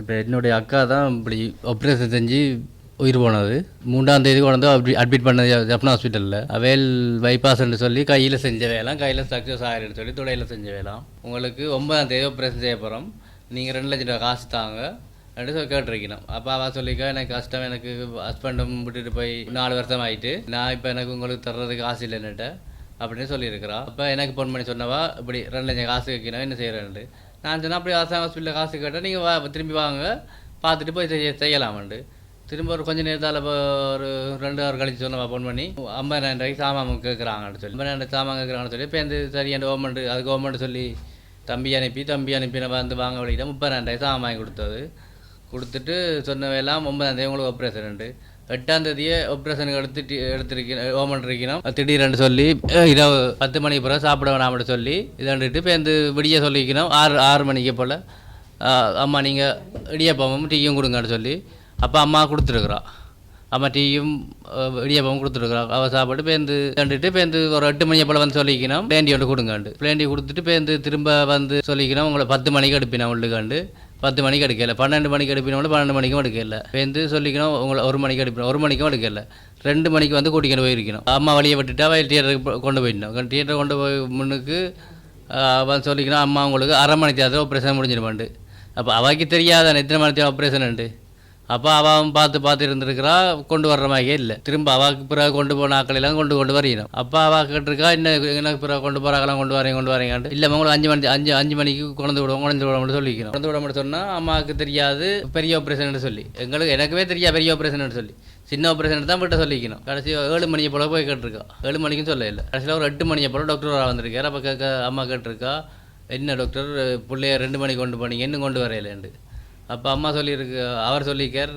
இப்போ என்னுடைய அக்கா தான் இப்படி ஆப்ரேஷன் செஞ்சு உயிர் போனது. மூன்றாம் தேதி கொண்டு அப்படி அட்மிட் பண்ணது ஜப்னா ஹாஸ்பிட்டலில் அவேல் பைபாஸ்ன்னு சொல்லி கையில் செஞ்ச வேலாம் கையில் சக்ஸஸ் ஆகிருன்னு சொல்லி துடையில் செஞ்ச வேலாம் உங்களுக்கு ஒன்பதாம் தேதி ஆப்ரேஷன் செய்ய போகிறோம் நீங்கள் ரெண்டு லட்சம் ரூபா காசு தாங்க ரெண்டு சொல்லி கேட்டிருக்கணும். அப்போ அவன் சொல்லிக்கா எனக்கு கஷ்டம் எனக்கு ஹஸ்பண்டும் விட்டுட்டு போய் நாலு வருஷம் ஆகிட்டு நான் இப்போ எனக்கு உங்களுக்கு தர்றதுக்கு காசு இல்லைன்னுட்ட அப்படின்னு சொல்லியிருக்கிறா. அப்போ எனக்கு ஃபோன் பண்ணி சொன்னவா இப்படி ரெண்டு லட்சம் காசு வைக்கணும் என்ன செய்கிறேன்ட்டு நான் சொன்னால் அப்படி அரசாங்க ஹாஸ்பிட்டலில் காசு கேட்டால் நீங்கள் வா திரும்பி வாங்க. பார்த்துட்டு போய் செய்ய செய்யலாமண்டு. திரும்ப ஒரு கொஞ்ச நேரத்தால் இப்போ ஒரு ரெண்டு ஹவர் கழிச்சு சொன்ன ஃபோன் பண்ணி ஐம்பதாயிரம் ரூபாய்க்கு சாமான் கேட்குறாங்கன்னு சொல்லி. ஐம்பதாயிரம் சாமான் கேட்குறாங்கன்னு சொல்லி இப்போ இந்த சரி அந்த கவர்மெண்ட் அது கவர்மெண்ட் சொல்லி தம்பி அனுப்பி தம்பி அனுப்பி நம்ம வந்து வாங்க வழியிட்ட முப்பதாயிரம் ரூபாய் சாமான் வாங்கி கொடுத்தது. கொடுத்துட்டு சொன்னவையெல்லாம் ஒன்பதாம் தேதி உங்களுக்கு ஆப்ரேஷன் எட்டாம் தேதியே ஆப்ரேஷனுக்கு எடுத்துட்டு எடுத்திருக்கணும் ஓம் பண்ணிருக்கணும் திடீர்னு சொல்லி இரவு பத்து மணிக்கு பிறகு சாப்பிட வேணாம்னு சொல்லி இதாண்டுட்டு இப்போ இந்த விடிய சொல்லிக்கணும் ஆறு ஆறு மணிக்கு போல் அம்மா நீங்கள் இடியப்பமும் டீயும் கொடுங்கன்னு சொல்லி அப்போ அம்மா கொடுத்துருக்குறோம் அம்மா டீயும் இடியப்பவும் இடியப்பமும் அவள் சாப்பிட்டு பேருந்து கண்டுட்டு பேருந்து ஒரு எட்டு மணியை போல் வந்து சொல்லிக்கணும் பிளேண்டி ஒன்று கொடுங்காண்டு. பிளேண்டி கொடுத்துட்டு பேருந்து திரும்ப வந்து சொல்லிக்கணும் உங்களை பத்து மணிக்கு எடுப்பினோம் உள்ளுக்காண்டு. பத்து மணிக்கு எடுக்கல. பன்னெண்டு மணிக்கு எடுப்பினோட பன்னெண்டு மணிக்கும் எடுக்கல. பேருந்து சொல்லிக்கணும் உங்களை ஒரு மணிக்கு எடுப்பினோம். ஒரு மணிக்கும் எடுக்கல. ரெண்டு மணிக்கு வந்து கூட்டிக்கிட்டு போயிருக்கணும் அம்மா வழியை விட்டுட்டு அவள் தியேட்டருக்கு கொண்டு போயிடணும். தியேட்டர் கொண்டு போய் முன்னுக்கு வந்து சொல்லிக்கணும் அம்மா உங்களுக்கு அரை மணி தேர்தல் ஆப்ரேஷன் முடிஞ்சிருமாண்டு. அப்போ அவைக்கு தெரியாத எத்தனை மணி தேர்தல் ஆப்ரேஷன் அப்போ அவன் பார்த்து பார்த்து இருந்திருக்கிறா கொண்டு வர்ற மாதிரியே இல்லை. திரும்ப அவாக்கு பிறகு கொண்டு போன ஆக்களெல்லாம் கொண்டு கொண்டு வரையணும் அப்போ அவா கேட்டிருக்கா என்ன எனக்கு பிறகு கொண்டு போகிறாங்களாம் கொண்டு வரேன் கொண்டு வரேங்காண்டு இல்லை உங்களுக்கு அஞ்சு மணி அஞ்சு அஞ்சு மணிக்கு குழந்தை விடுவோம் குழந்தை விட மட்டும் சொல்லிக்கணும் குழந்தை விட மட்டும் சொன்னால் அம்மாவுக்கு தெரியாது பெரிய ஆப்ரேஷன் சொல்லி. எங்களுக்கு எனக்குவே தெரியாது பெரிய ஆப்ரேஷன் சொல்லி. சின்ன ஆப்ரேஷன் தான் விட்ட சொல்லிக்கணும். கடைசி ஏழு மணியை போல போய் கேட்டிருக்கா. ஏழு மணிக்கும் சொல்ல இல்லை கடைசியில் ஒரு எட்டு மணியை போல டாக்டர் வந்திருக்காரு. அப்போ கேட்க அம்மா கேட்டிருக்கா என்ன டாக்டர் பிள்ளைய ரெண்டு மணிக்கு கொண்டு போனீங்க இன்னும் கொண்டு வரையிலேண்டு அப்போ அம்மா சொல்லியிருக்கு அவர் சொல்லியிருக்கார்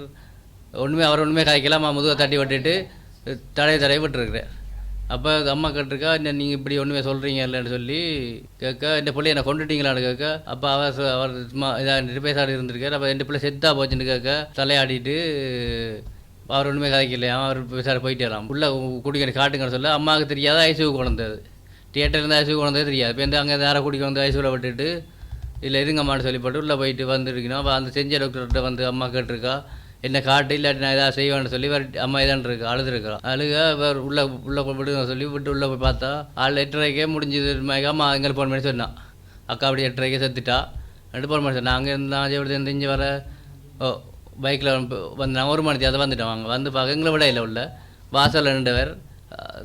ஒன்றுமே அவர் ஒன்றுமே காய்க்கலாமா முதுகை தட்டி விட்டுட்டு தடைய தடைய விட்டுருக்குறார் அப்போ அம்மா கேட்டிருக்கா என்ன நீங்கள் இப்படி ஒன்றுமே சொல்கிறீங்க இல்லைன்னு சொல்லி கேட்க இந்த பிள்ளைய என்னை கொண்டுட்டீங்களான்னு கேட்க. அப்போ அவர் அவர் சும்மா இதாக பேசாடி இருந்திருக்கார். அப்போ ரெண்டு பிள்ளை செத்தா போச்சுன்னு கேட்க தலையாடிட்டு அவர் ஒன்றுமே கதைக்கலையா அவர் பேசாட போயிட்டாராம் உள்ள குடிக்கணும் காட்டுங்கன்னு சொல்ல அம்மாவுக்கு தெரியாத ஐசியூ குழந்தது தியேட்டர்லேருந்து ஐசியூ குழந்தது தெரியாது. இப்போ இந்த அங்கே நேராக குடிக்க வந்து ஐசியூவில் விட்டுட்டு இல்லை இருங்கம்மான்னு சொல்லி போட்டு உள்ளே போயிட்டு வந்துருக்கணும். அப்போ அந்த செஞ்ச டாக்டர்கிட்ட வந்து அம்மா கேட்டிருக்கா? என்ன காட்டு இல்லாட்டி நான் எதாவது செய்வேன்னு சொல்லி வேறு அம்மா இதான் இருக்கா அழுதுருக்கா அழுக வேறு உள்ளே உள்ளே விடுங்க சொல்லி விட்டு உள்ளே போய் பார்த்தா ஆள் எட்டரைக்கே முடிஞ்சது மாதிரி அம்மா எங்களுக்கு ஃபோன் பண்ணி சொன்னான். அக்கா அப்படி எட்டரைக்கே செத்துட்டா. ரெண்டு ஃபோன் பண்ணி சொன்னான். அங்கே இருந்தால் ஜெயபடி இருந்து இங்கே வர. ஓ பைக்கில் வந்து நான் ஒரு மணி அதை வந்துட்டோம் வாங்க வந்து பார்க்க எங்களை விட இல்லை உள்ள. வாசல் ரெண்டவர்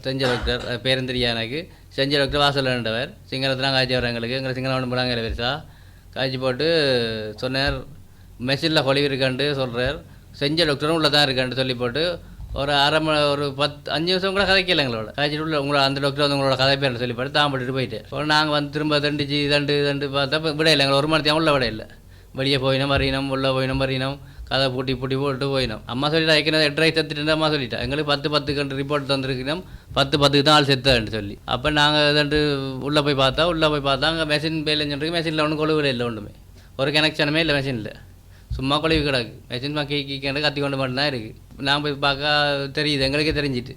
செஞ்ச டாக்டர் அது பேரும் தெரியாது எனக்கு. செஞ்ச டாக்டர் வாசல் ரெண்டவர் சிங்களத்தில் காய்ச்சி வர எங்களுக்கு. எங்களை சிங்களம் ஒன்று போனாங்க பெருசா. காய்ச்சி போட்டு சொன்னார் மெஷினில் கொலிவு இருக்கான்ட்டு சொல்கிறார் செஞ்ச டாக்டரும் உள்ளே தான் இருக்கான்ட்டு சொல்லி போட்டு ஒரு அரை மணி ஒரு பத்து அஞ்சு நிமிஷம் கூட கதைக்கல எங்களோட. காய்ச்சிட்டு உள்ள உங்களோட அந்த டாக்டர் வந்து உங்களோட கதை பேர் சொல்லி போட்டு தான் போட்டுட்டு போயிட்டு. அப்புறம் நாங்கள் வந்து திரும்ப தண்டிச்சு தண்டு தண்டு பார்த்தா விடையில எங்களை ஒரு மணி தேவை உள்ள விட இல்லை. வெளியே போயினோம் வரையினோம் உள்ளே போயினோம் வரையினோம் கதை பூட்டி பூட்டி போட்டு போயினோம். அம்மா சொல்லிட்டா ஏற்கனவே எட்டரை செத்துட்டு அம்மா சொல்லிட்டா. எங்களுக்கு பத்து பத்துக்கு ரிப்போர்ட் தந்திருக்கணும் பத்து பத்துக்கு தான் ஆள் செத்தான்னு சொல்லி. அப்போ நாங்கள் இதண்டு உள்ளே போய் பார்த்தா உள்ளே போய் பார்த்தா அங்கே மெஷின் பேலன்னு சொல்லிட்டு மெஷினில் ஒன்றும் கொழுவில் இல்லை ஒன்றுமே ஒரு கனெக்ஷனுமே இல்லை மெஷினில் சும்மா கொழுவி கிடக்கு. மெஷின் கீ கீக்கண்டு கத்தி கொண்டு மட்டும் தான் இருக்குது நான் போய் பார்க்க தெரியுது. எங்களுக்கே தெரிஞ்சிட்டு.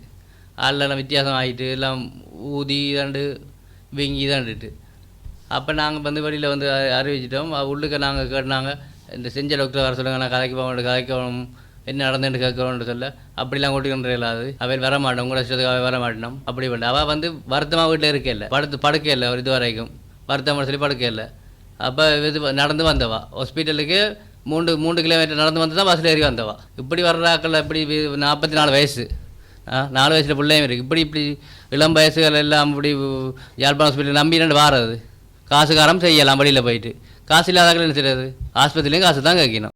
ஆள்லாம் வித்தியாசம் ஆகிட்டு எல்லாம் ஊதி இதாண்டு வீங்கி இதாண்டுட்டு அப்போ நாங்கள் வந்து வெளியில் வந்து அறிவிச்சிட்டோம். உள்ளுக்க நாங்கள் கேட்டாங்க. இந்த செஞ்ச டாக்டர் வர சொல்லுங்க நான் கதைக்கு போக போகணும் என்ன நடந்துட்டு கேட்கணும்னு சொல்ல அப்படிலாம் கூட்டிக்கிட்டு இல்லாது அவள் வர மாட்டோம் கூட இஷ்டத்துக்கு அவள் வர மாட்டோம் அப்படி பண்ண அவள் வந்து வருத்தமாக வீட்டில் இருக்க இல்லை. படுத்து படுக்க இல்லை ஒரு இது வரைக்கும் வருத்தமாக சொல்லி படுக்க இல்லை. அப்போ இது நடந்து வந்தவா. ஹாஸ்பிட்டலுக்கு மூன்று மூன்று கிலோமீட்டர் நடந்து வந்து தான் பஸ்ஸில் ஏறி வந்தவா. இப்படி வர்றாக்கள் இப்படி நாற்பத்தி நாலு வயசு. ஆ நாலு வயசில் பிள்ளையும் இருக்குது இப்படி இப்படி இளம் வயசுகள் எல்லாம் இப்படி யாழ்ப்பாணம் ஹாஸ்பிட்டல் நம்பி ரெண்டு வாரது காசுக்காரம் செய்யலாம் வெளியில் போயிட்டு. காசு இல்லாதாக்கள் என்ன செய்யறது ஆஸ்பத்திரியிலையும் காசு தான் கேட்கணும்.